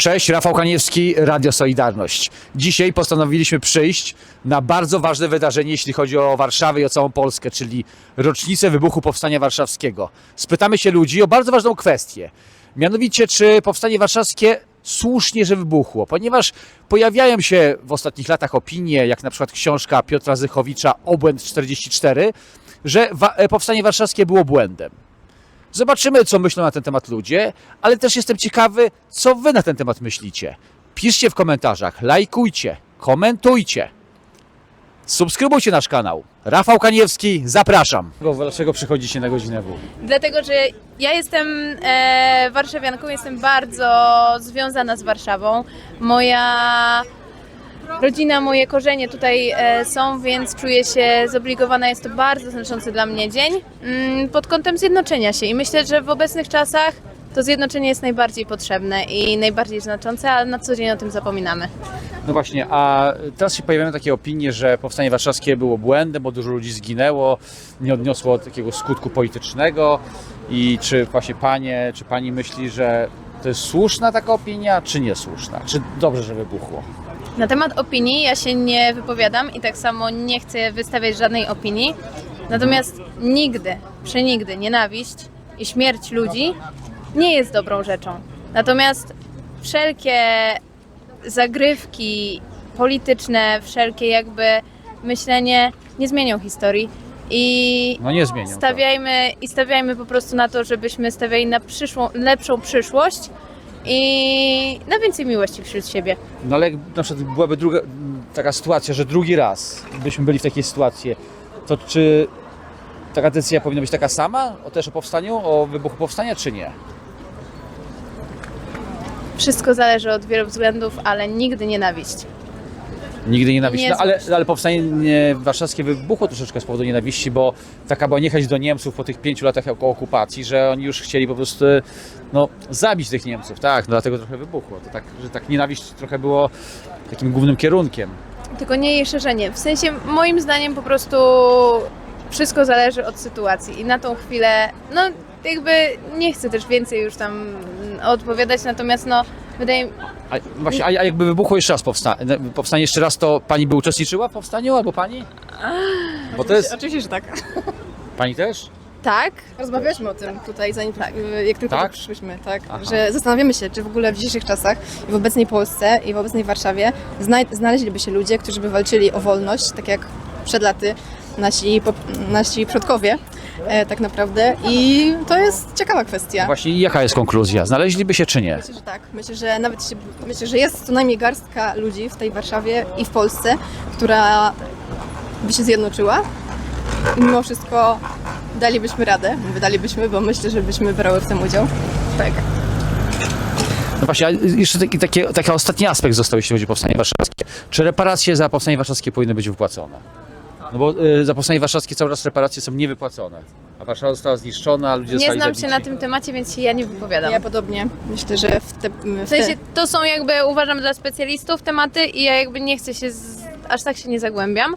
Cześć, Rafał Kaniewski, Radio Solidarność. Dzisiaj postanowiliśmy przyjść na bardzo ważne wydarzenie, jeśli chodzi o Warszawę i o całą Polskę, czyli rocznicę wybuchu Powstania Warszawskiego. Spytamy się ludzi o bardzo ważną kwestię. Mianowicie, czy Powstanie Warszawskie słusznie, że wybuchło, ponieważ pojawiają się w ostatnich latach opinie, jak na przykład książka Piotra Zychowicza Obłęd 44, że e, Powstanie Warszawskie było błędem. Zobaczymy, co myślą na ten temat ludzie, ale też jestem ciekawy, co wy na ten temat myślicie. Piszcie w komentarzach, lajkujcie, komentujcie. Subskrybujcie nasz kanał. Rafał Kaniewski, zapraszam. Dlaczego przychodzicie na godzinę W? Dlatego, że ja jestem e, warszawianką, jestem bardzo związana z Warszawą. Moja rodzina, moje korzenie tutaj e, są, więc czuję się zobligowana. Jest to bardzo znaczący dla mnie dzień mm, pod kątem zjednoczenia się. I myślę, że w obecnych czasach to zjednoczenie jest najbardziej potrzebne i najbardziej znaczące, ale na co dzień o tym zapominamy. No właśnie, a teraz się pojawiają takie opinie, że Powstanie Warszawskie było błędem, bo dużo ludzi zginęło, nie odniosło takiego skutku politycznego. I czy właśnie panie, czy pani myśli, że to jest słuszna taka opinia, czy niesłuszna? Czy dobrze, że wybuchło? Na temat opinii ja się nie wypowiadam i tak samo nie chcę wystawiać żadnej opinii. Natomiast nigdy, przenigdy nienawiść i śmierć ludzi nie jest dobrą rzeczą. Natomiast wszelkie zagrywki polityczne, wszelkie jakby myślenie nie zmienią historii. I No nie zmienią. to. stawiajmy, i stawiajmy po prostu na to, żebyśmy stawiali na przyszłą, lepszą przyszłość i na więcej miłości wśród siebie. No ale jak na przykład byłaby druga, taka sytuacja, że drugi raz byśmy byli w takiej sytuacji, to czy taka decyzja powinna być taka sama, o też o powstaniu, o wybuchu powstania, czy nie? Wszystko zależy od wielu względów, ale nigdy nienawiść. Nigdy nienawiść. Nie No, ale, ale powstanie nie- warszawskie wybuchło troszeczkę z powodu nienawiści, bo taka była niechęć do Niemców po tych pięciu latach okupacji, że oni już chcieli po prostu no, zabić tych Niemców. Tak, no dlatego trochę wybuchło. To tak, że tak nienawiść trochę było takim głównym kierunkiem. Tylko nie jej szerzenie. W sensie, moim zdaniem, po prostu wszystko zależy od sytuacji. I na tą chwilę, no jakby nie chcę też więcej już tam odpowiadać, natomiast no wydaje mi A, właśnie, a, a jakby wybuchło jeszcze raz powsta powstanie jeszcze raz, to pani by uczestniczyła w powstaniu albo pani? Bo to jest... Oczywiście, że tak. Pani też? tak, Rozmawialiśmy o tym tutaj, zanim tak, jak tylko Tak? tu przyszłyśmy, tak, Aha. że zastanawiamy się, czy w ogóle w dzisiejszych czasach i w obecnej Polsce i w obecnej Warszawie znaleźliby się ludzie, którzy by walczyli o wolność, tak jak przed laty nasi, nasi przodkowie, e, tak naprawdę. I to jest ciekawa kwestia. Właśnie jaka jest konkluzja? Znaleźliby się czy nie? Myślę, że tak. Myślę, że nawet się, myślę, że jest co najmniej garstka ludzi w tej Warszawie i w Polsce, która by się zjednoczyła. I mimo wszystko dalibyśmy radę. Wydalibyśmy, bo myślę, że byśmy brały w tym udział. Tak. No właśnie, a jeszcze taki, taki, taki ostatni aspekt został, jeśli chodzi o Powstanie Warszawskie. Czy reparacje za Powstanie Warszawskie powinny być wypłacone? No bo y, za Powstanie Warszawskie cały czas reparacje są niewypłacone. A Warszawa została zniszczona, a ludzie nie zostali znam się zabici. na tym temacie, więc się ja nie wypowiadam. Ja podobnie. Myślę, że w te, w W sensie, to są jakby, uważam, dla specjalistów tematy i ja jakby nie chcę się, z, aż tak się nie zagłębiam.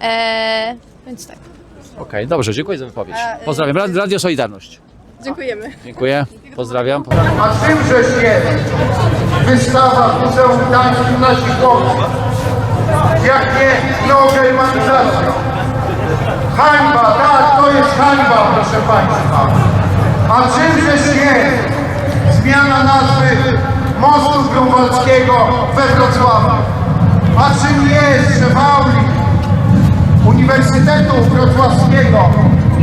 Eee, więc tak. Okej, dobrze, dziękuję za wypowiedź. A, y, Pozdrawiam. Rad- Radio Solidarność. Dziękujemy. Dziękuję. Pozdrawiam. A czymżeż jest wystawa w Muzeum Gdańskim nasi chłopcy? Jak nie neogermanizacja? Hańba, tak, to jest hańba, proszę Państwa. A czymżeż jest zmiana nazwy mostu Grunwaldzkiego we Wrocławiu? A czym jest, że w auli Uniwersytetu Wrocławskiego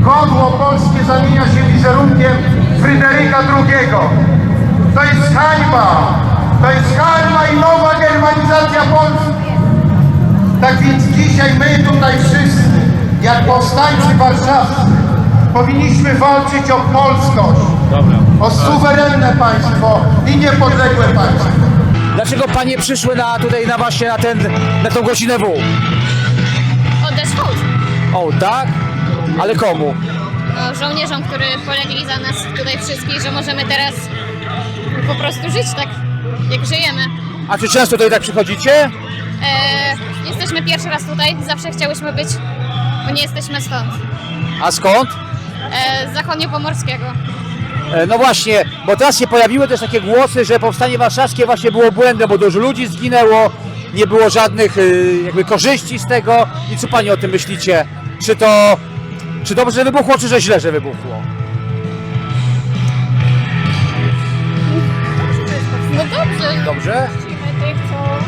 godło polskie zamienia się wizerunkiem Fryderyka II. To jest hańba! To jest hańba i nowa germanizacja Polski. Tak więc dzisiaj my tutaj wszyscy, jak powstańcy warszawscy, powinniśmy walczyć o polskość, o suwerenne państwo i niepodległe państwo. Dlaczego panie przyszły na, tutaj na właśnie na, ten, na tą godzinę W? oddać hołd O, tak? Ale komu? no, żołnierzom, którzy polegli za nas tutaj wszystkich, że możemy teraz po prostu żyć tak, jak żyjemy. A czy często tutaj tak przychodzicie? E, jesteśmy pierwszy raz tutaj, zawsze chciałyśmy być, bo nie jesteśmy stąd. A skąd? E, z zachodniopomorskiego. E, No właśnie, bo teraz się pojawiły też takie głosy, że powstanie warszawskie właśnie było błędem, bo dużo ludzi zginęło, nie było żadnych y, jakby korzyści z tego. I co Pani o tym myślicie? Czy to czy dobrze że wybuchło, czy że źle, że wybuchło? No dobrze. Dobrze?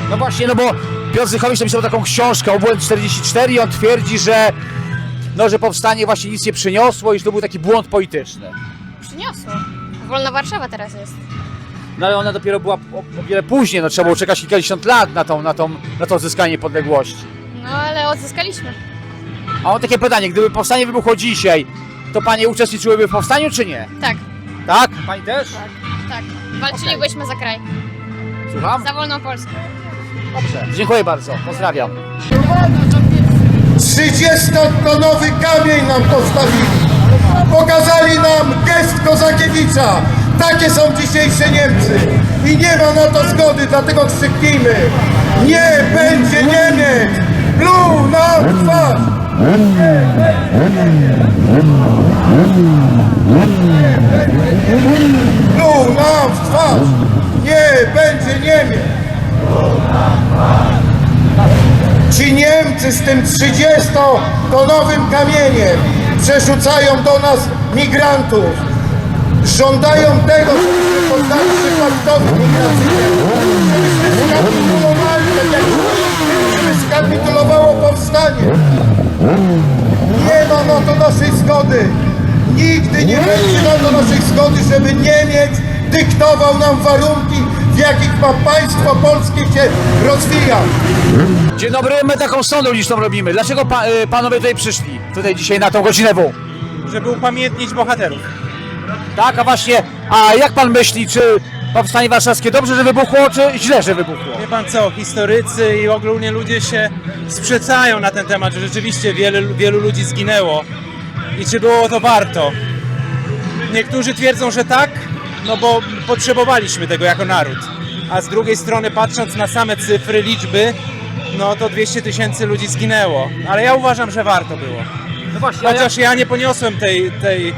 No właśnie, no bo Piotr Zychowicz napisał taką książkę Obłęd 44 i on twierdzi, że no, że powstanie właśnie nic nie przyniosło i że to był taki błąd polityczny. Przyniosło. Wolna Warszawa teraz jest. No ale ona dopiero była o, o wiele później, no trzeba było czekać kilkadziesiąt lat na, tą, na, tą, na to odzyskanie niepodległości. No ale odzyskaliśmy. A mam takie pytanie, gdyby powstanie wybuchło dzisiaj, to panie uczestniczyłyby w powstaniu, czy nie? Tak, Tak? Pani też? tak. Walczylibyśmy za kraj. Słucham? Za wolną Polskę. Dobrze. Dziękuję bardzo, pozdrawiam. 30-tonowy kamień nam postawili. Pokazali nam gest Kozakiewicza. Takie są dzisiejsze Niemcy. I nie ma na to zgody, dlatego krzyknijmy. Nie będzie Niemiec! Pluł nam w twarz! W twarz! Nie będzie Niemiec! Ci Niemcy z tym 30-tonowym kamieniem przerzucają do nas migrantów. Żądają tego, żebyśmy poddali się paktowi migracyjnemu. Żebyśmy skapitulowali, żeby skapitulowało powstanie. Nie ma na to naszej zgody. Nigdy nie będzie na to naszej zgody, żeby Niemiec dyktował nam warunki, w jakich ma państwo polskie się rozwijać. Dzień dobry, my taką sondę uliczną robimy. Dlaczego pa, y, panowie tutaj przyszli? Tutaj dzisiaj na tą godzinę W. żeby upamiętnić bohaterów. Tak, a właśnie, a jak pan myśli, czy powstanie warszawskie dobrze, że wybuchło, czy źle, że wybuchło? Wie pan co, historycy i ogólnie ludzie się sprzeczają na ten temat, że rzeczywiście wiele, wielu ludzi zginęło i czy było to warto. Niektórzy twierdzą, że tak, no bo potrzebowaliśmy tego jako naród. A z drugiej strony patrząc na same cyfry, liczby, no to 200 tysięcy ludzi zginęło. Ale ja uważam, że warto było. No właśnie, Chociaż ja nie poniosłem tej, tej,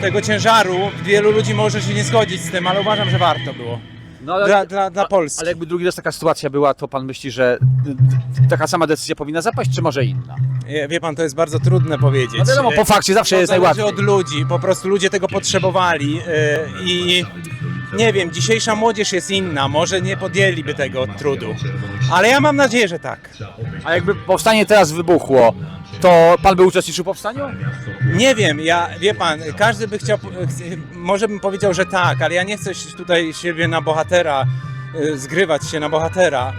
tego ciężaru, wielu ludzi może się nie zgodzić z tym, ale uważam, że warto było. No, ale, Dla, dla, dla Polski. ale jakby drugi raz taka sytuacja była, to pan myśli, że y, y, taka sama decyzja powinna zapaść, czy może inna? Wie wie pan, to jest bardzo trudne powiedzieć. No wiadomo, po fakcie zawsze to jest zależy najłatwiej. od ludzi, po prostu ludzie tego potrzebowali yy, i nie wiem, dzisiejsza młodzież jest inna, może nie podjęliby tego trudu, ale ja mam nadzieję, że tak. A jakby powstanie teraz wybuchło, to pan by uczestniczył w powstaniu? Nie wiem, ja, wie pan, każdy by chciał, może bym powiedział, że tak, ale ja nie chcę tutaj siebie na bohatera, y, zgrywać się na bohatera.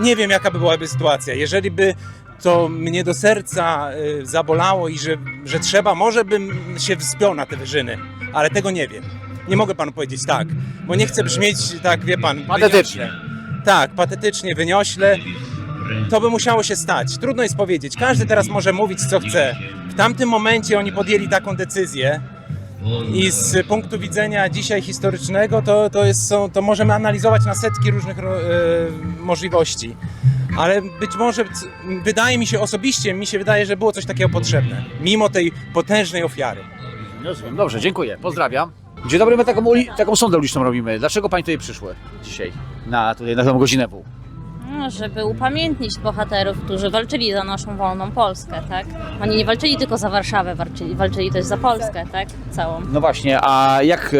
Nie wiem, jaka by byłaby sytuacja. Jeżeli by to mnie do serca y, zabolało i że, że trzeba, może bym się wspiął na te wyżyny, ale tego nie wiem. Nie mogę panu powiedzieć tak, bo nie chcę brzmieć tak, wie pan, Patetycznie. wyniośle. Tak, patetycznie, wyniośle. To by musiało się stać. Trudno jest powiedzieć. Każdy teraz może mówić, co chce. W tamtym momencie oni podjęli taką decyzję. I z punktu widzenia dzisiaj historycznego, to, to, jest, są, to możemy analizować na setki różnych ro- e, możliwości. Ale być może, c- wydaje mi się osobiście, mi się wydaje, że było coś takiego potrzebne. Mimo tej potężnej ofiary. Rozumiem, dobrze, dziękuję, pozdrawiam. Dzień dobry, my taką, uli- taką sondę uliczną robimy. Dlaczego pani tutaj przyszły dzisiaj, na, tutaj, na tę godzinę W? No, żeby upamiętnić bohaterów, którzy walczyli za naszą wolną Polskę, tak? Oni nie walczyli tylko za Warszawę, walczyli, walczyli też za Polskę, tak? Całą. No właśnie, a jak e,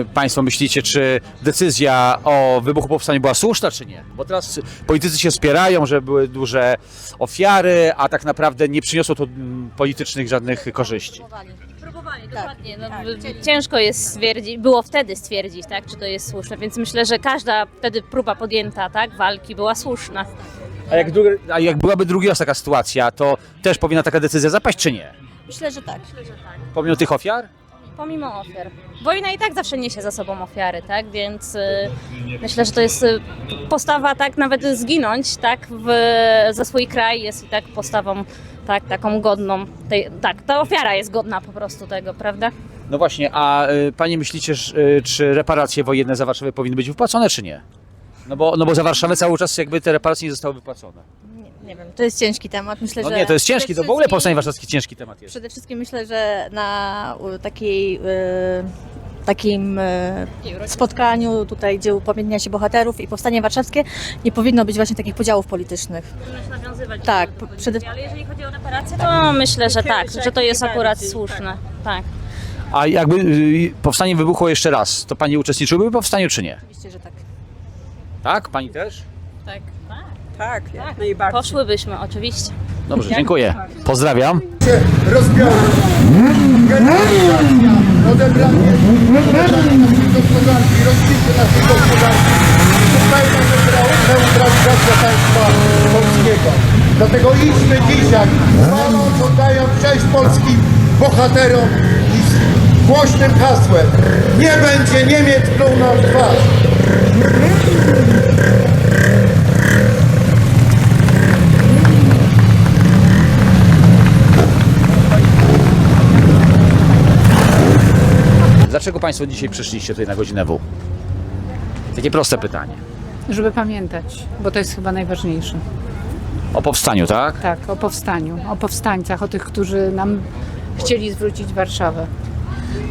e, Państwo myślicie, czy decyzja o wybuchu powstania była słuszna, czy nie? Bo teraz politycy się spierają, że były duże ofiary, a tak naprawdę nie przyniosło to mm, politycznych żadnych korzyści. Próbowali, próbowali, dokładnie. No, ciężko jest stwierdzić, było wtedy stwierdzić, tak, czy to jest słuszne, więc myślę, że każda wtedy próba podjęta, tak, walki była słuszna. A jak, drugi, a jak byłaby drugi raz taka sytuacja, to też powinna taka decyzja zapaść, czy nie? Myślę, że tak. Pomimo tych ofiar? Pomimo ofiar. Wojna i tak zawsze niesie za sobą ofiary, tak? Więc y, myślę, że to jest y, postawa, tak, nawet zginąć, tak, w, za swój kraj jest i tak postawą, tak, taką godną. Tej, tak, ta ofiara jest godna po prostu tego, prawda? No właśnie, a y, Panie myślicie, że, y, czy reparacje wojenne za Warszawę powinny być wypłacone, czy nie? No bo, no bo za Warszawę cały czas jakby te reparacje nie zostały wypłacone. Nie, wiem, to jest ciężki temat. Myślę, No że nie, to jest ciężki, to w ogóle powstanie warszawskie ciężki temat jest. Przede wszystkim myślę, że na u, takiej y, takim e, spotkaniu tutaj, gdzie upamiętnia się bohaterów i powstanie warszawskie, nie powinno być właśnie takich podziałów politycznych. Nawiązywać Tak, do przede Ale jeżeli chodzi o reparacje, to myślę, że tak, że to jest akurat słuszne. Tak. A jakby y, powstanie wybuchło jeszcze raz, to pani uczestniczyłyby w powstaniu czy nie? Oczywiście, że tak. Tak? Pani też? Tak, jak najbardziej. Poszłybyśmy, oczywiście. Dobrze, dziękuję. Pozdrawiam. rozbiorą. Odebranie, gospodarki, rozbicie naszej gospodarki. Zupełna neutralizacja państwa polskiego. Dlatego idźmy dzisiaj, chwaląc, oddając cześć polskim bohaterom i z głośnym hasłem Nie będzie Niemiec pluł nam w twarz. Dlaczego państwo dzisiaj przyszliście tutaj na godzinę W? Takie proste pytanie. Żeby pamiętać, bo to jest chyba najważniejsze. O powstaniu, tak? Tak, o powstaniu, o powstańcach, o tych, którzy nam chcieli zwrócić Warszawę.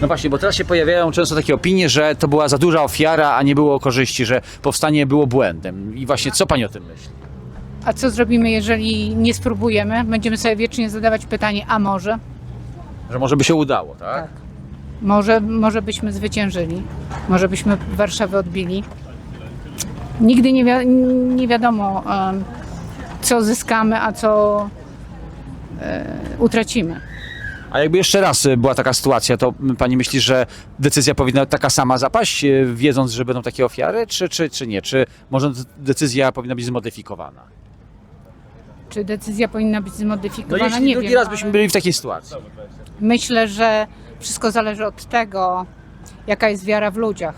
No właśnie, bo teraz się pojawiają często takie opinie, że to była za duża ofiara, a nie było korzyści, że powstanie było błędem. I właśnie co pani o tym myśli? A co zrobimy, jeżeli nie spróbujemy? Będziemy sobie wiecznie zadawać pytanie, a może? Że może by się udało, tak? Może, może byśmy zwyciężyli, może byśmy Warszawę odbili. Nigdy nie, wi- nie wiadomo, co zyskamy, a co e, utracimy. A jakby jeszcze raz y, była taka sytuacja, to pani myśli, że decyzja powinna taka sama zapaść, y, wiedząc, że będą takie ofiary, czy, czy, czy nie? Czy może decyzja powinna być zmodyfikowana? Czy decyzja powinna być No zmodyfikowana? jeśli nie drugi wiem, raz byśmy byli w takiej sytuacji. Myślę, że wszystko zależy od tego, jaka jest wiara w ludziach.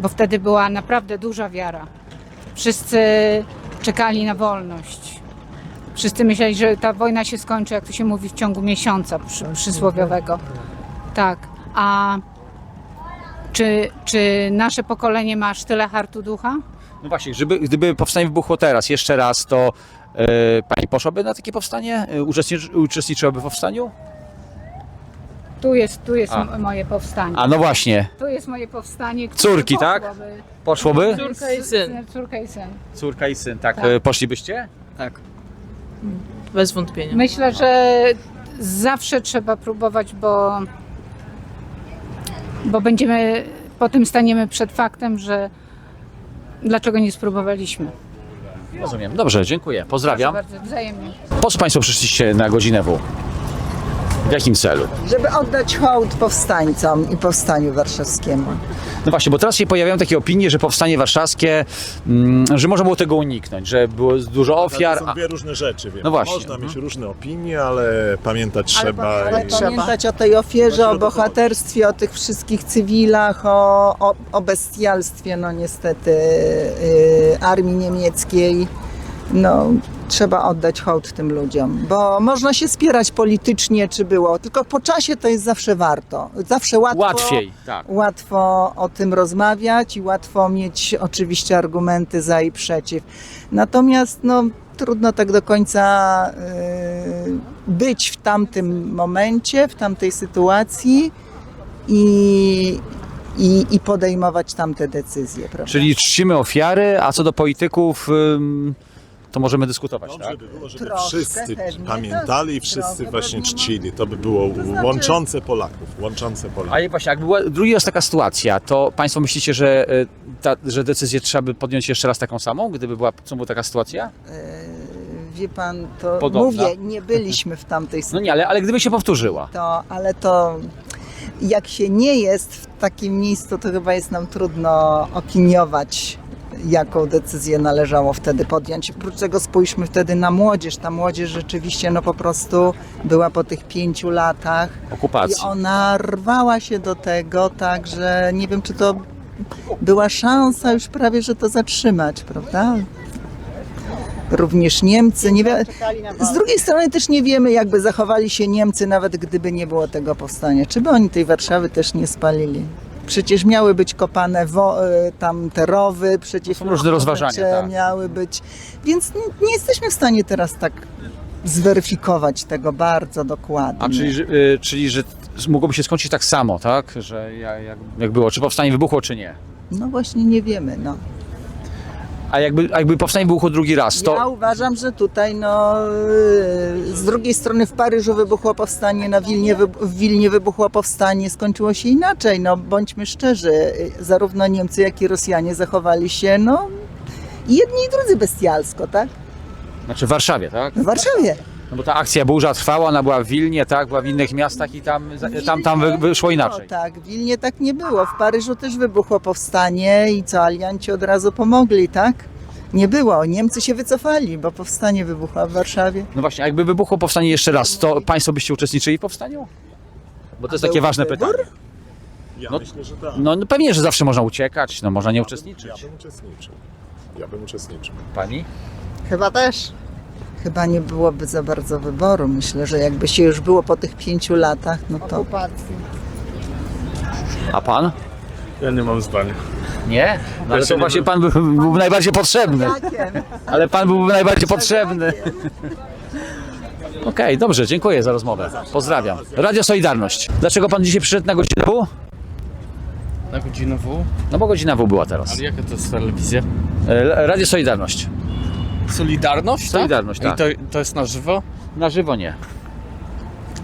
Bo wtedy była naprawdę duża wiara. Wszyscy czekali na wolność. Wszyscy myśleli, że ta wojna się skończy, jak to się mówi, w ciągu miesiąca przy, przysłowiowego. Tak. A czy, czy nasze pokolenie ma aż tyle hartu ducha? No właśnie, żeby, gdyby powstanie wybuchło teraz, jeszcze raz, to e, pani poszłaby na takie powstanie? E, Uczestniczy, uczestniczyłaby w powstaniu? Tu jest, tu jest A. moje powstanie. A no właśnie, Tu jest moje powstanie. które Córki, tak? poszłoby. poszłoby? Córka i syn. Córka i syn. Córka i syn, tak. Tak. E, Poszlibyście? Bez wątpienia. Myślę, że zawsze trzeba próbować, bo, bo będziemy, potem staniemy przed faktem, że dlaczego nie spróbowaliśmy. Rozumiem. Dobrze, dziękuję. Pozdrawiam. Bardzo wzajemnie. Po co Państwo przyszliście na godzinę W? W jakim celu? żeby oddać hołd powstańcom i powstaniu warszawskiemu. No właśnie, bo teraz się pojawiają takie opinie, że powstanie warszawskie, mm, że można było tego uniknąć, że było dużo ofiar. To A, są dwie różne rzeczy, więc No właśnie, można mhm. mieć różne opinie, ale pamiętać trzeba. Ale i... pamiętać o tej ofierze, o Trzeba. bohaterstwie, o tych wszystkich cywilach, o, o, o bestialstwie, no niestety, y, armii niemieckiej. No, trzeba oddać hołd tym ludziom, bo można się spierać politycznie, czy było, tylko po czasie to jest zawsze warto. Zawsze łatwo. łatwiej, tak. Łatwo o tym rozmawiać i łatwo mieć oczywiście argumenty za i przeciw. Natomiast no, trudno tak do końca y, być w tamtym momencie, w tamtej sytuacji i, i, i podejmować tamte decyzje. Prawda? Czyli czcimy ofiary, a co do polityków, ym, to możemy dyskutować, Dobrze tak? by było, żeby Troszkę wszyscy pewnie pamiętali i tak, wszyscy trochę właśnie pewnie. czcili. To by było znaczy- łączące Polaków, łączące Polaków. A jak właśnie, jak była drugi raz taka sytuacja, to Państwo myślicie, że, y, ta, że decyzję trzeba by podjąć jeszcze raz taką samą, gdyby była znowu taka sytuacja? Wie pan, to Podobna. mówię, nie byliśmy w tamtej sytuacji. No nie, ale, ale gdyby się powtórzyła. to, ale to jak się nie jest w takim miejscu, to chyba jest nam trudno opiniować, jaką decyzję należało wtedy podjąć. Oprócz tego spójrzmy wtedy na młodzież. Ta młodzież rzeczywiście no po prostu była po tych pięciu latach i Okupacji. ona rwała się do tego, tak, że nie wiem, czy to była szansa już prawie, że to zatrzymać, prawda? Również Niemcy. Nie wie... Z drugiej strony też nie wiemy, jakby zachowali się Niemcy, nawet gdyby nie było tego powstania. Czy by oni tej Warszawy też nie spalili? Przecież miały być kopane wo- y, tam te rowy, przecież Są różne rozważania, tak. miały być. Więc nie, nie jesteśmy w stanie teraz tak zweryfikować tego bardzo dokładnie. A czyli, że- y, czyli że mogłoby się skończyć tak samo, tak? Że ja- jak, jak było, czy powstanie wybuchło, czy nie. No właśnie nie wiemy, no. A jakby, jakby powstanie wybuchło drugi raz, to... Ja uważam, że tutaj no, yy, z drugiej strony w Paryżu wybuchło powstanie, na Wilnie, w Wilnie wybuchło powstanie, skończyło się inaczej. No bądźmy szczerzy, yy, zarówno Niemcy, jak i Rosjanie zachowali się, no jedni i drudzy bestialsko, tak? Znaczy w Warszawie, tak? W Warszawie. No bo ta akcja burza trwała, ona była w Wilnie, tak? Była w innych miastach i tam, tam, tam wy, wyszło inaczej. No tak, w Wilnie tak nie było. W Paryżu też wybuchło powstanie i co, alianci od razu pomogli, tak? Nie było. Niemcy się wycofali, bo powstanie wybuchło w Warszawie. No właśnie, a jakby wybuchło powstanie jeszcze raz, to państwo byście uczestniczyli w powstaniu? Bo to jest takie był ważne wybór? pytanie. Ja No- myślę, że tak. No, no pewnie, że zawsze można uciekać, no można nie Ja uczestniczyć. bym uczestniczył. Ja bym uczestniczył. Pani? Chyba też. Chyba nie byłoby za bardzo wyboru. Myślę, że jakby się już było po tych pięciu latach, no to A pan? Ja nie mam zdania. Nie? No, ale się to nie właśnie pan by, byłby najbardziej potrzebny. Ale pan byłby najbardziej potrzebny. Okej, dobrze, dziękuję za rozmowę. Pozdrawiam. Radio Solidarność. Dlaczego pan dzisiaj przyszedł na godzinę W? Na godzinę W? No bo godzina W była teraz. Ale jaka to jest telewizja? E, Radio Solidarność. Solidarność? Solidarność, tak. I to, to jest na żywo? Na żywo nie.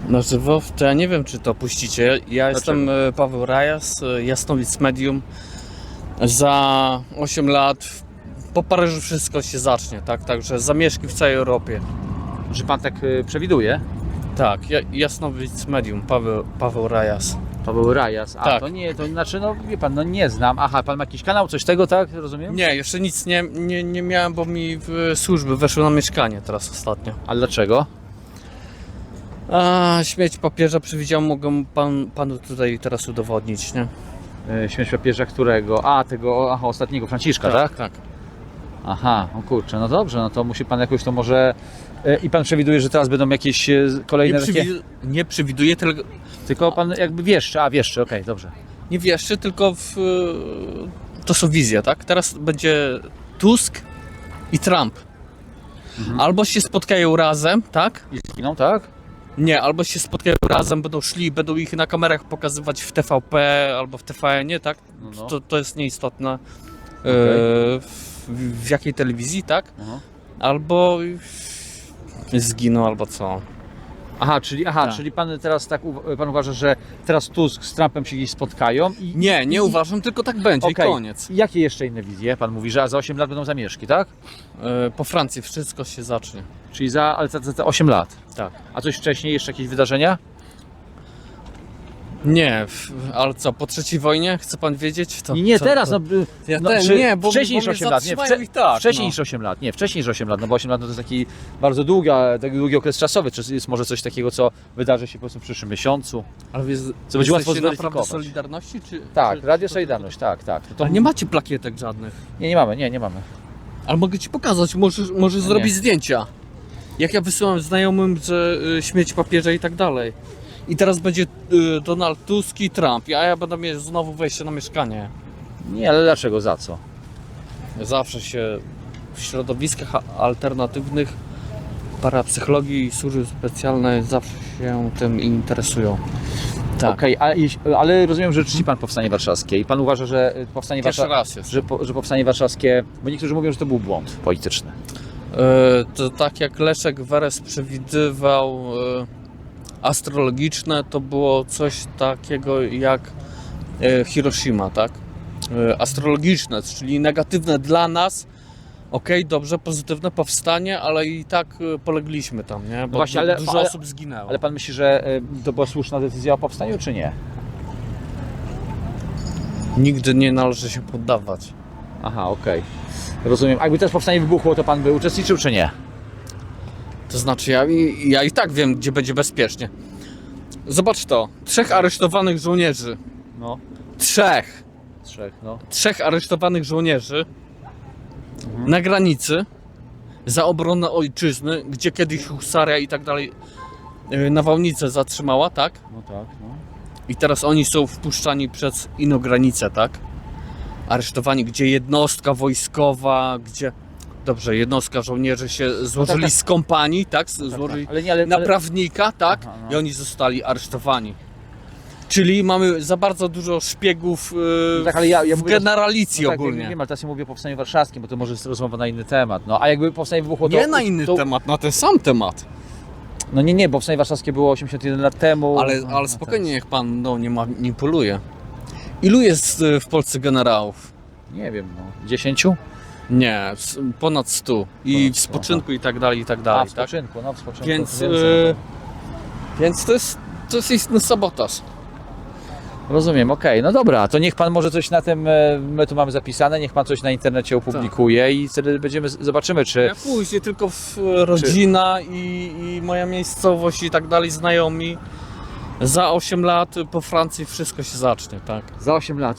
Na żywo? To ja nie wiem, czy to puścicie. Ja jestem e, Paweł Rajas, e, Jasnowic Medium. Za 8 lat po Paryżu wszystko się zacznie, tak? Także zamieszki w całej Europie. Czy pan tak e, przewiduje? Tak, ja, Jasnowic Medium, Paweł, Paweł Rajas. Paweł Rajas. A Tak. to nie, to znaczy, no wie pan, no nie znam. Aha, pan ma jakiś kanał, coś tego, tak? Rozumiem? Nie, jeszcze nic nie, nie, nie miałem, bo mi w służby weszły na mieszkanie teraz ostatnio. A dlaczego? A, śmieć papieża przewidział, mogę pan, panu tutaj teraz udowodnić, nie? E, Śmierć papieża którego? A, tego, aha, ostatniego, Franciszka, tak? tak. Aha, o kurczę, no dobrze, no to musi pan jakoś to może... E, I pan przewiduje, że teraz będą jakieś e, kolejne Nie, takie... nie przewiduję, tylko Tylko pan jakby wieszczy, a wieszczy, okej, dobrze. nie wieszczy, tylko w, to są wizje, tak? Teraz będzie Tusk i Trump. Albo się spotkają razem, tak? I zginą, tak? Nie, albo się spotkają razem, będą szli, będą ich na kamerach pokazywać w TVP albo w TVN, tak? No, no. To, to jest nieistotne e, Okej. w, w jakiej telewizji, tak? Albo zginą, albo co. Aha, czyli, aha, Tak. czyli pan teraz tak uwa- pan uważa, że teraz Tusk z Trumpem się gdzieś spotkają i... Nie, nie uważam, tylko tak będzie Okej. i koniec. Jakie jeszcze inne wizje? Pan mówi, że za 8 lat będą zamieszki, tak? E, po Francji wszystko się zacznie. Czyli za, ale za, za, za 8 lat. Tak. A coś wcześniej, jeszcze jakieś wydarzenia? Nie, w- ale co, po trzeciej wojnie? Chce pan wiedzieć? To, nie, nie co, teraz, to... no, y, Ja no ten, czy nie, bo, wcześniej bo niż mnie 8 lat, nie, zatrzymają wcze, i tak, wcześniej no. niż 8 lat, nie, wcześniej niż 8 lat, no bo 8 lat no to jest taki bardzo długa, taki długi okres czasowy, czy jest może coś takiego, co wydarzy się po prostu w przyszłym miesiącu? Ale wy, Co będzie łatwo naprawdę zweryfikować. Solidarności? Czy, Tak, czy, Radio Solidarność, tak, tak. No to Ale nie macie plakietek żadnych. nie, nie mamy, nie, nie mamy. Ale mogę ci pokazać, możesz, możesz No zrobić nie. zdjęcia. Jak ja wysyłam znajomym, że y, śmieć papieża i tak dalej. I teraz będzie y, Donald Tusk i Trump, a ja będę mieć znowu wejście na mieszkanie. Nie, ale dlaczego, za co? Zawsze się w środowiskach alternatywnych parapsychologii i służby specjalne zawsze się tym interesują. Tak. Okej, a jeś- ale rozumiem, że czci pan Powstanie Warszawskie i pan uważa, że y, Powstanie Pierwszy Warszawskie, raz jest. że, po, że Powstanie Warszawskie, bo niektórzy mówią, że to był błąd polityczny. E, To tak jak Leszek Weres przewidywał e, astrologiczne, to było coś takiego jak e, Hiroshima, tak? E, Astrologiczne, czyli negatywne dla nas. Okej, dobrze, pozytywne powstanie, ale i tak e, polegliśmy tam, nie? Bo właśnie, ale- dużo ale- osób zginęło. Ale pan myśli, że y, to była słuszna decyzja o powstaniu, czy nie? Nigdy nie należy się poddawać. Aha, okej. Rozumiem. A jakby też powstanie wybuchło, to pan by uczestniczył, czy nie? To znaczy, ja, i- ja i tak wiem, gdzie będzie bezpiecznie. Zobacz to. Trzech aresztowanych żołnierzy. No, Trzech. trzech, no. trzech aresztowanych żołnierzy na granicy za obronę ojczyzny, gdzie kiedyś husaria i tak dalej yy, nawałnicę zatrzymała, tak? No tak, no. I teraz oni są wpuszczani przez inną granicę, tak? Aresztowani, gdzie jednostka wojskowa, gdzie... Dobrze, jednostka żołnierzy się złożyli tak. z kompanii, tak? Tak, Złożyli tak. Ale nie, ale, na ale, prawnika, tak? Aha, no. I oni zostali aresztowani. Czyli mamy za bardzo dużo szpiegów yy, Tak, ale ja- ja w mówię- generalicji No tak, ogólnie. Nie wiem, ale teraz ja mówię o Powstaniu Warszawskim, bo to może jest rozmowa na inny temat. No, a jakby Powstanie wybuchło to... nie na inny to, temat, na ten sam temat. No nie, nie, Powstanie Warszawskie było 81 lat temu. Ale, No, ale no spokojnie, niech pan no, nie manipuluje. Ilu jest y, w Polsce generałów? tak. Nie wiem, no. 10? Nie, s- ponad 100. I Ponad w 100, spoczynku i tak dalej, i tak A, dalej. w tak? spoczynku, no w spoczynku. Więc, to więcej. y, więc to jest, to jest istny sabotaż. Rozumiem, okej, no dobra, to niech pan może coś na tym, e, my tu mamy zapisane, niech pan coś na internecie opublikuje i wtedy będziemy, zobaczymy czy... Ja później tylko w, rodzina i, i moja miejscowość i tak dalej, znajomi. Za 8 lat po Francji wszystko się zacznie, tak? Za 8 lat.